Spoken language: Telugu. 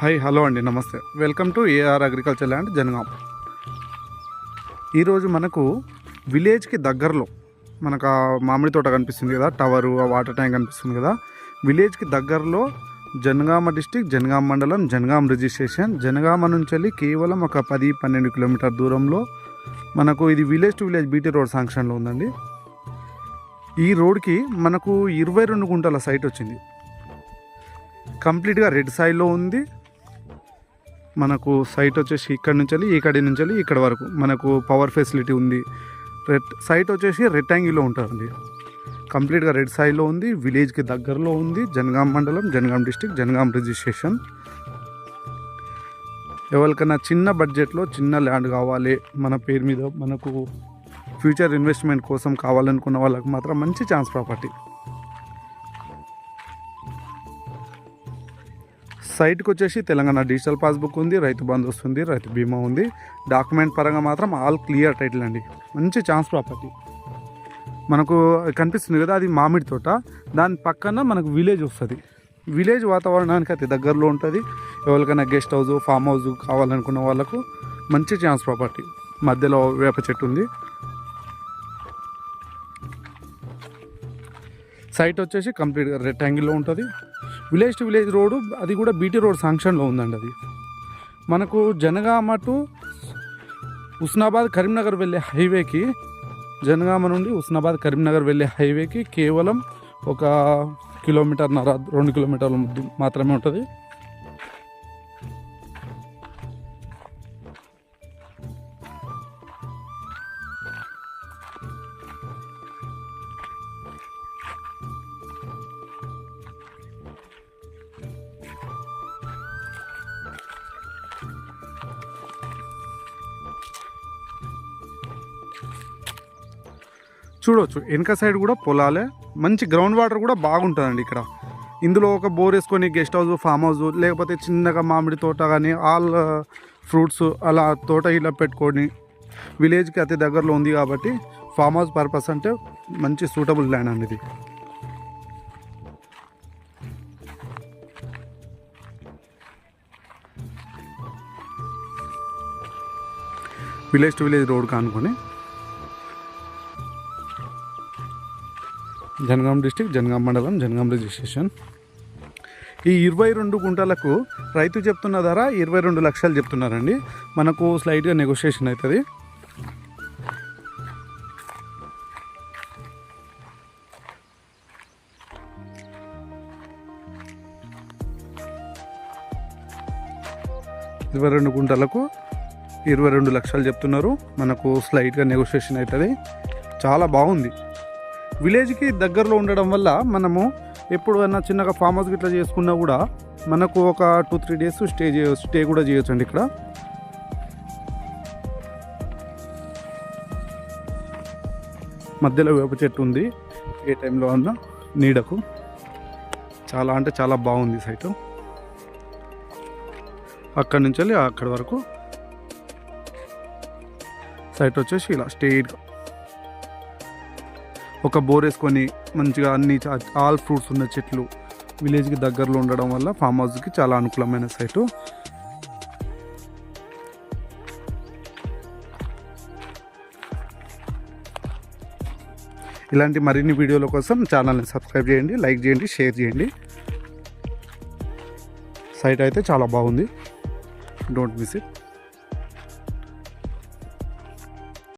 హాయ్ హలో అండి నమస్తే. Welcome to AR agriculture land Jangaon. ఈరోజు మనకు విలేజ్కి దగ్గరలో మనకు ఆ మామిడి తోట కనిపిస్తుంది కదా టవరు ఆ వాటర్ ట్యాంక్ కనిపిస్తుంది కదా. విలేజ్కి దగ్గరలో జనగామ డిస్టిక్ జనగామ మండలం జనగాం రిజిస్ట్రేషన్. జనగామ నుంచి వెళ్ళి కేవలం ఒక పది పన్నెండు కిలోమీటర్ దూరంలో మనకు ఇది village to village BT road శాంక్షన్లో ఉందండి. ఈ రోడ్కి మనకు ఇరవై రెండు గుంటల సైట్ వచ్చింది. కంప్లీట్గా రెడ్ సైడ్లో ఉంది. మనకు సైట్ వచ్చేసి ఇక్కడ నుంచి వెళ్ళి ఇక్కడి నుంచి వెళ్ళి ఇక్కడ వరకు. మనకు పవర్ ఫెసిలిటీ ఉంది. రెడ్ సైట్ వచ్చేసి రెక్టాంగిల్లో ఉంటుందండి కంప్లీట్గా రెడ్ సైడ్లో ఉంది విలేజ్కి దగ్గరలో ఉంది జనగాం మండలం జనగాం డిస్టిక్ జనగాం రిజిస్ట్రేషన్ ఎవరికైనా చిన్న బడ్జెట్లో చిన్న ల్యాండ్ కావాలి మన పేరు మీద మనకు ఫ్యూచర్ ఇన్వెస్ట్మెంట్ కోసం కావాలనుకున్న వాళ్ళకి మాత్రం మంచి ఛాన్స్ ప్రాపర్టీ సైట్కి వచ్చేసి తెలంగాణ డిజిటల్ పాస్బుక్ ఉంది రైతు బంధు వస్తుంది రైతు బీమా ఉంది. డాక్యుమెంట్ పరంగా మాత్రం ఆల్ క్లియర్ టైటిల్ అండి. మంచి ఛాన్స్ ప్రాపర్టీ. మనకు కనిపిస్తుంది కదా అది మామిడి తోట. దాని పక్కన మనకు విలేజ్ వస్తుంది. విలేజ్ వాతావరణానికి అయితే దగ్గరలో ఉంటుంది. ఎవరికైనా గెస్ట్ హౌస్ ఫామ్ హౌస్ కావాలనుకున్న వాళ్ళకు మంచి ఛాన్స్ ప్రాపర్టీ. మధ్యలో వేప చెట్టు ఉంది. సైట్ వచ్చేసి కంప్లీట్గా రెక్టాంగిల్లో ఉంటుంది. విలేజ్ టు విలేజ్ రోడ్డు అది కూడా బీటీ రోడ్ శాంక్షన్లో ఉందండి అది. మనకు జనగామ టు ఉస్నాబాద్ కరీంనగర్ వెళ్ళే హైవేకి జనగామ నుండి ఉస్నాబాద్ కరీంనగర్ వెళ్ళే హైవేకి కేవలం ఒక కిలోమీటర్న్నర రెండు కిలోమీటర్ల మాత్రమే ఉంటుంది. చూడవచ్చు వెనక సైడ్ కూడా పొలాలే. మంచి గ్రౌండ్ వాటర్ కూడా బాగుంటుందండి ఇక్కడ. ఇందులో ఒక బోర్ వేసుకొని గెస్ట్ హౌస్ ఫామ్ హౌస్ లేకపోతే చిన్నగా మామిడి తోట కానీ ఆల్ ఫ్రూట్స్ అలా తోట ఇలా పెట్టుకొని విలేజ్కి అతి దగ్గరలో ఉంది కాబట్టి ఫామ్ హౌస్ పర్పస్ అంటే మంచి సూటబుల్ ల్యాండ్ అండి ఇది. విలేజ్ టు విలేజ్ రోడ్ కానుకొని జనగాం డిస్టిక్ జనగాం మండలం జనగాం రిజిస్ట్రేషన్. ఈ ఇరవై రెండు గుంటలకు రైతు చెప్తున్న ధర ఇరవై రెండు లక్షలు చెప్తున్నారండి. మనకు స్లైట్గా నెగోషియేషన్ అవుతుంది. ఇరవై రెండు గుంటలకు ఇరవై రెండు లక్షలు చెప్తున్నారు. మనకు స్లైట్గా నెగోషియేషన్ అవుతుంది. చాలా బాగుంది. విలేజ్కి దగ్గరలో ఉండడం వల్ల మనము ఎప్పుడైనా చిన్నగా ఫామ్ హౌస్ ఇట్లా చేసుకున్నా కూడా మనకు ఒక టూ త్రీ డేస్ స్టే చేయవచ్చు స్టే కూడా చేయొచ్చు అండి ఇక్కడ. మధ్యలో వేప చెట్టు ఉంది. ఏ టైంలో అన్నా నీడకు. చాలా అంటే చాలా బాగుంది సైటు. అక్కడి నుంచి వెళ్ళి అక్కడి వరకు. సైట్ వచ్చేసి ఇలా స్ట్రెయిట్గా ఒక బోర్ వేసుకొని మంచిగా అన్ని ఆల్ ఫ్రూట్స్ ఉన్న చెట్లు విలేజ్కి దగ్గరలో ఉండడం వల్ల ఫామ్ హౌస్కి చాలా అనుకూలమైన సైటు ఇలాంటి మరిన్ని వీడియోల కోసం ఛానల్ని సబ్స్క్రైబ్ చేయండి లైక్ చేయండి షేర్ చేయండి. సైట్ అయితే చాలా బాగుంది. Don't miss it